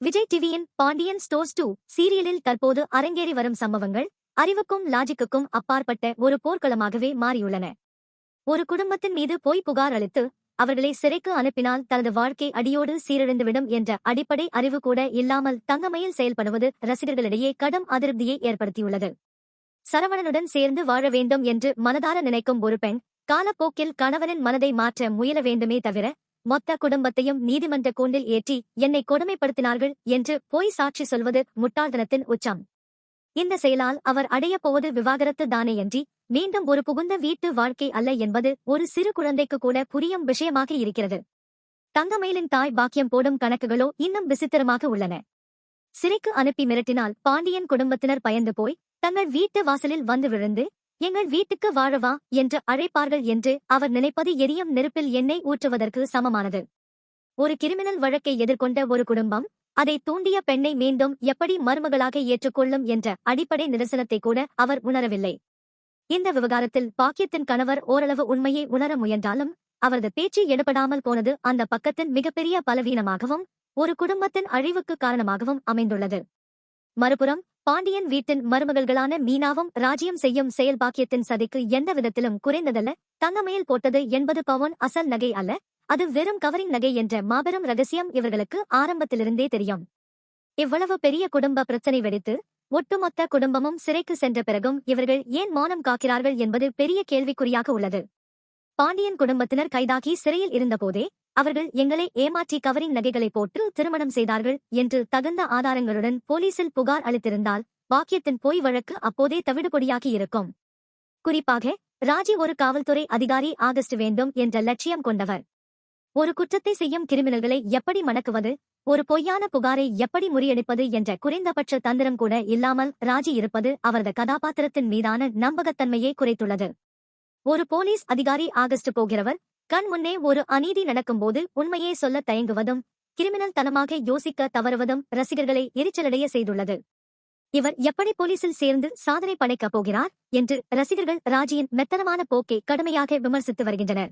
விஜய் டிவியின் Pandian stores two சீரியலில் தற்போது அரங்கேறி வரும் சம்பவங்கள் அறிவுக்கும் லாஜிக்குக்கும் அப்பாற்பட்ட ஒரு போர்க்களமாகவே மாறியுள்ளன. ஒரு குடும்பத்தின் மீது பொய் புகார் அளித்து அவர்களை சிறைக்கு அனுப்பினால் தனது வாழ்க்கை அடியோடு சீரழிந்துவிடும் என்ற அடிப்படை அறிவு கூட இல்லாமல் தங்கமையில் செயல்படுவது ரசிகர்களிடையே கடும் அதிருப்தியை ஏற்படுத்தியுள்ளது. சரவணனுடன் சேர்ந்து வாழ வேண்டும் என்று மனதார நினைக்கும் ஒரு பெண் காலப்போக்கில் கணவனின் மனதை மாற்ற முயல வேண்டுமே தவிர மொத்த குடும்பத்தையும் நீதிமன்ற கூண்டில் ஏற்றி என்னை கொடுமைப்படுத்தினார்கள் என்று போய் சாட்சி சொல்வது முட்டாள்தனத்தின் உச்சம். இந்த செயலால் அவர் அடையப் போவது விவாகரத்து தானேயன்றி மீண்டும் ஒரு புகுந்த வீட்டு வாழ்க்கை அல்ல என்பது ஒரு சிறு குழந்தைக்கு கூட புரியும் விஷயமாக இருக்கிறது. தங்கமயிலின் தாய் பாக்கியம் போடும் கணக்குகளோ இன்னும் விசித்திரமாக உள்ளன. சிறைக்கு அனுப்பி மிரட்டினால் பாண்டியன் குடும்பத்தினர் பயந்து போய் தங்கள் வீட்டு வாசலில் வந்து விழுந்து எங்கள் வீட்டுக்கு வாழவா என்று அழைப்பார்கள் என்று அவர் நினைப்பது எரியும் நெருப்பில் எண்ணெய் ஊற்றுவதற்கு சமமானது. ஒரு கிரிமினல் வழக்கை எதிர்கொண்ட ஒரு குடும்பம் அதை தூண்டிய பெண்ணை மீண்டும் எப்படி மருமகளாக ஏற்றுக்கொள்ளும் என்ற அடிப்படை நிதர்சனத்தை கூட அவர் உணரவில்லை. இந்த விவகாரத்தில் பாக்கியத்தின் கணவர் ஓரளவு உண்மையை உணர முயன்றாலும் அவரது பேச்சு எடுபடாமல் போனது அந்த பக்கத்தின் மிகப்பெரிய பலவீனமாகவும் ஒரு குடும்பத்தின் அழிவுக்கு காரணமாகவும் அமைந்துள்ளது. மறுபுறம் பாண்டியன் வீட்டின் மருமகள்களான மீனாவும் ராஜ்யம் செய்யும் செயல் பாக்கியத்தின் எந்த விதத்திலும் குறைந்ததல்ல. தங்கமயில் போட்டது எண்பது பவுன் அசல் நகை அல்ல. அது வெறும் கவரிங் நகை என்ற மாபெரும் ரகசியம் இவர்களுக்கு ஆரம்பத்திலிருந்தே தெரியும். இவ்வளவு பெரிய குடும்ப பிரச்சனை வெடித்து ஒட்டுமொத்த குடும்பமும் சிறைக்கு சென்ற பிறகும் இவர்கள் ஏன் மௌனம் காக்கிறார்கள் என்பது பெரிய கேள்விக்குறியாக உள்ளது. பாண்டியன் குடும்பத்தினர் கைதாகி சிறையில் இருந்தபோதே அவர்கள் எங்களை ஏமாற்றி கவரிங் நகைகளை போட்டு திருமணம் செய்தார்கள் என்று தகுந்த ஆதாரங்களுடன் போலீசில் புகார் அளித்திருந்தால் வாக்கியத்தின் பொய் வழக்கு அப்போதே தவிடுபொடியாகி இருக்கும். குறிப்பாக ராஜி ஒரு காவல்துறை அதிகாரி ஆகஸ்ட் வேண்டும் என்ற லட்சியம் கொண்டவர். ஒரு குற்றத்தை செய்யும் கிரிமினல்களை எப்படி மணக்குவது ஒரு பொய்யான புகாரை எப்படி முறியடிப்பது என்ற குறைந்தபட்ச தந்திரம் கூட இல்லாமல் ராஜி இருப்பது அவரது கதாபாத்திரத்தின் மீதான நம்பகத்தன்மையை குறைத்துள்ளது. ஒரு போலீஸ் அதிகாரி ஆகஸ்ட் போகிறவர் கண் முன்னே ஒரு அநீதி நடக்கும்போது உண்மையே சொல்ல தயங்குவதும் கிரிமினல் தனமாக யோசிக்க தவறுவதும் ரசிகர்களை எரிச்சலடைய செய்துள்ளது. இவர் எப்படி போலீசில் சேர்ந்து சாதனை படைக்கப் போகிறார் என்று ரசிகர்கள் ராஜியின் மெத்தனமான போக்கை கடுமையாக விமர்சித்து வருகின்றனர்.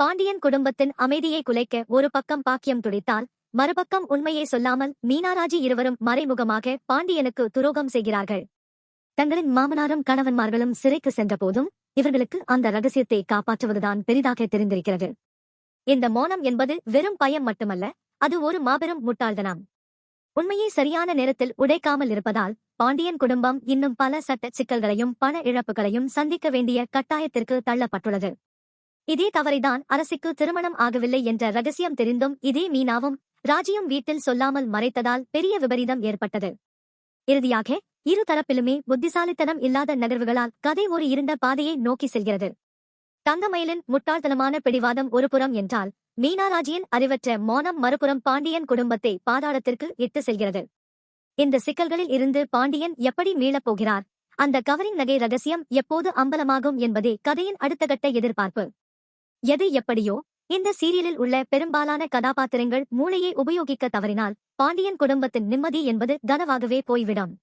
பாண்டியன் குடும்பத்தின் அமைதியை குலைக்க ஒரு பக்கம் பாக்கியம் துடித்தால் மறுபக்கம் உண்மையை சொல்லாமல் மீனாராஜி இருவரும் மறைமுகமாக பாண்டியனுக்கு துரோகம் செய்கிறார்கள். தங்களின் மாமனாரும் கணவன்மார்களும் சிறைக்கு சென்றபோதும் இவர்களுக்கு அந்த ரகசியத்தை காப்பாற்றுவதுதான் பெரிதாக தெரிந்திருக்கிறது. இந்த மோனம் என்பது வெறும் பயம் மட்டுமல்ல அது ஒரு மாபெரும் முட்டாள்தனம். உண்மையை சரியான நேரத்தில் உடைக்காமல் இருப்பதால் பாண்டியன் குடும்பம் இன்னும் பல சட்ட சிக்கல்களையும் பண இழப்புகளையும் சந்திக்க வேண்டிய கட்டாயத்திற்கு தள்ளப்பட்டுள்ளது. இதே தவறைதான் அரசுக்கு திருமணம் ஆகவில்லை என்ற ரகசியம் தெரிந்தும் இதே மீனாவும் ராஜியும் வீட்டில் சொல்லாமல் மறைத்ததால் பெரிய விபரீதம் ஏற்பட்டது. இறுதியாக இரு தரப்பிலுமே புத்திசாலித்தனம் இல்லாத நகர்வுகளால் கதை ஒரு இருண்ட பாதையை நோக்கி செல்கிறது. தங்கமயிலின் முட்டாள்தனமான பிடிவாதம் ஒருபுறம் என்றால் மீனாராஜியின் அறிவற்ற மோனம் மறுபுறம் பாண்டியன் குடும்பத்தை பாதாளத்திற்கு இட்டு செல்கிறது. இந்த சிக்கல்களில் இருந்து பாண்டியன் எப்படி மீளப் போகிறார்? அந்த கவரிங் நகை ரகசியம் எப்போது அம்பலமாகும் என்பதே கதையின் அடுத்த கட்ட எதிர்பார்ப்பு. எது எப்படியோ இந்த சீரியலில் உள்ள பெரும்பாலான கதாபாத்திரங்கள் மூளையை உபயோகிக்க தவறினால் பாண்டியன் குடும்பத்தின் நிம்மதி என்பது கனவாகவே போய்விடும்.